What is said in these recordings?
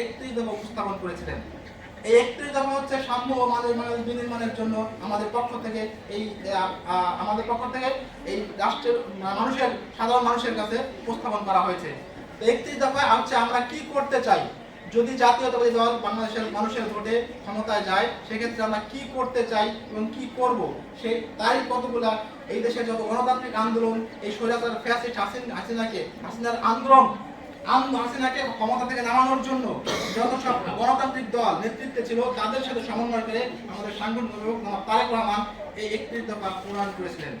একত্রিশ দফা উপস্থাপন করেছিলেন। এই একত্রিশ দফা হচ্ছে সাম্য ও মানবিক মানবিক বিনির্মাণের জন্য আমাদের পক্ষ থেকে এই আমাদের পক্ষ থেকে এই রাষ্ট্রের মানুষের, সাধারণ মানুষের কাছে উপস্থাপন করা হয়েছে। একত্রিশ দফায় হচ্ছে আমরা কি করতে চাই? যদি জাতীয়তাবাদী দল বাংলাদেশের মানুষের ভোটে ক্ষমতায় যায়, সেক্ষেত্রে আমরা কি করতে চাই এবং কি করব? সে তাই কতগুলা এই দেশের যত গণতান্ত্রিক আন্দোলন, এই স্বৈরাচার ফ্যাসিস্ট হাসিন, হাসিনাকে, হাসিনার আন্দোলন আম- হাসিনাকে ক্ষমতা থেকে নামানোর জন্য যত সব গণতান্ত্রিক দল নেতৃত্বে ছিল, তাদের সাথে সমন্বয় করে আমাদের সাংগঠনিক অভিভাবক তারেক রহমান এই একত্রিশ দফা প্রণয়ন করেছিলেন।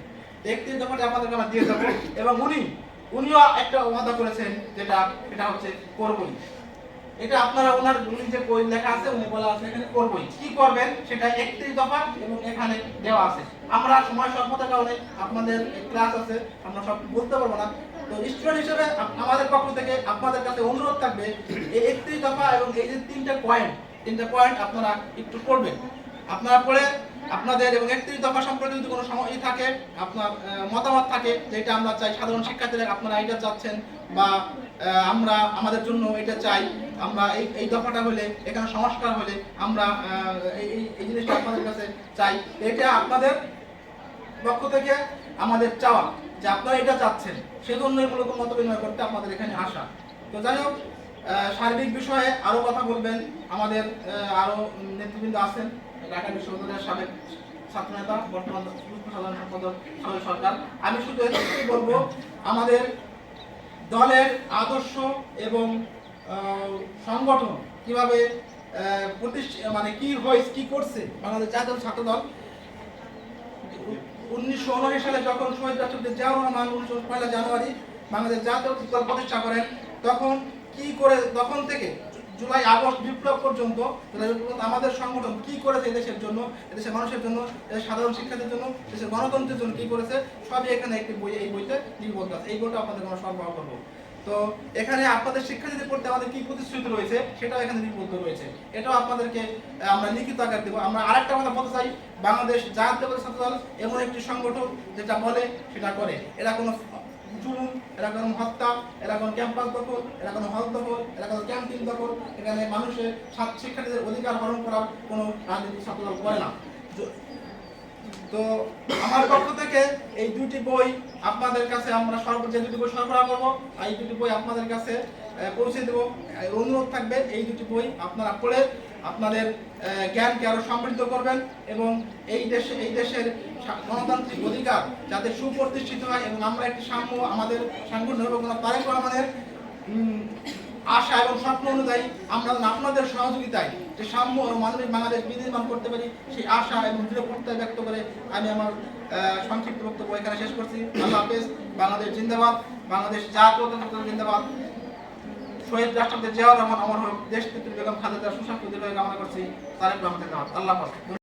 একত্রিশ দফাটা আপনাদেরকে আমরা দিয়ে যাব। এবং উনি, উনিও একটা ওয়াদা করেছেন যেটা এটা হচ্ছে করবই। এটা আপনারা ওনার উনি যে বই লেখা আছে, উনি বলা আছে এখানে করবই। কি করবেন সেটা একত্রিশ দফা এবং এখানে দেওয়া আছে। আমরা সময় স্বল্পতার কারণে আপনাদের ক্লাস আছে, আমরা সব বলতে পারব না। তো স্টুডেন্ট হিসেবে আমাদের পক্ষ থেকে আপনাদের কাছে অনুরোধ থাকবে এই একত্রিশ দফা এবং এই যে তিনটা পয়েন্ট তিনটা পয়েন্ট আপনারা একটু পড়বেন। আপনারা পড়ে আপনাদের এবং একত্রিশ দফা সম্পর্কে যদি কোনো সময় থাকে, আপনার মতামত থাকে যে এটা আমরা চাই সাধারণ শিক্ষার্থীরা আপনারা এটা চাচ্ছেন বা আমরা আমাদের জন্য এটা চাই, আমরা এই এই দফাটা হলে, এখানে সংস্কার হলে আমরা এই- এই জিনিসটা আপনাদের কাছে চাই। এটা আপনাদের পক্ষ থেকে আমাদের চাওয়া যে আপনারা এটা চাচ্ছেন সেজন্যই মূলত মত বিনিময় করতে আপনাদের এখানে আসা। তো যাই হোক সার্বিক বিষয়ে আরও কথা বলবেন। আমাদের আহ, আরও নেতৃবৃন্দ আছেন ঢাকা বিশ্ববিদ্যালয়ের সাবেক ছাত্রনেতা বর্তমান সাধারণ সম্পাদক সরকার। আমি শুধু এটুকুই বলব আমাদের দলের আদর্শ এবং সংগঠন কীভাবে প্রতিষ্ঠা মানে কি হয়েছে কি করছে বাংলাদেশ জাতীয় ছাত্র দল উনিশশো উনআশি সালে যখন শহীদ রাষ্ট্রপতি জিয়াউর উনিশশো পয়লা জানুয়ারি বাংলাদেশ জাতীয় দল প্রতিষ্ঠা করেন, তখন কি করে, তখন থেকে জুলাই, আগস্ট বিপ্লব পর্যন্ত আমাদের সংগঠন কি করেছে দেশের জন্য দেশের মানুষের জন্য সাধারণ শিক্ষার্থীর জন্য দেশের গণতন্ত্রের জন্য কি করেছে, সবই এখানে একটি বই, এই বইতে নির্ভর আছে। এই বইটা আপনাদের আমরা সরবরাহ করব। তো এখানে আপনাদের শিক্ষার্থীদের পড়তে আমাদের কি প্রতিশ্রুতি রয়েছে, সেটাও এখানে লিপিবদ্ধ রয়েছে। এটাও আপনাদেরকে আমরা লিখিত আকার দেবো। আমরা আরেকটা কথা বলতে চাই, বাংলাদেশ জাতীয়তাবাদী ছাত্র দল এমন একটি সংগঠন যেটা বলে, সেটা করে। এরা কোনো জুলুম, এরা কোনো হত্যা, এরা কোনো ক্যাম্পাস দখল, এরা কোনো হল দখল, এরা কোনো ক্যান্টিন দখল। এখানে মানুষের শিক্ষার্থীদের অধিকার হরণ করার কোনো রাজনীতি ছাত্র দল করে না। তো আমার পক্ষ থেকে এই দুটি বই আপনাদের কাছে আমরা সর্ব দুটি বই সরবরাহ করব এই দুটি বই আপনাদের কাছে পৌঁছে দেবো। অনুরোধ থাকবে এই দুটি বই আপনারা পড়ে আপনাদের জ্ঞানকে আরও সমৃদ্ধ করবেন এবং এই দেশে এই দেশের গণতান্ত্রিক অধিকার যাতে সুপ্রতিষ্ঠিত হয় এবং আমরা একটি সাম্য আমাদের সাংগঠনিক রহমানের উম, আশা এবং স্বপ্ন অনুযায়ী আমরা আপনাদের সহযোগিতায় যে সাম্য ও মানবিক বাংলাদেশ বিনির্মাণ করতে পারি, সেই আশা এবং দৃঢ় প্রত্যয় ব্যক্ত করে আমি আমার সংক্ষিপ্ত বক্তব্য এখানে শেষ করছি। আল্লাহ হাফেজ। বাংলাদেশ জিন্দাবাদ। বাংলাদেশ দল জিন্দাবাদ। শহীদ রাষ্ট্রপতি জিয়াউর রহমান, অমর হোক। দেশ নেত্রী বেগম খালেদা সুস্বাস্থ্য কামনা করছি। তারেক রহমান আল্লাহ হাফেজ।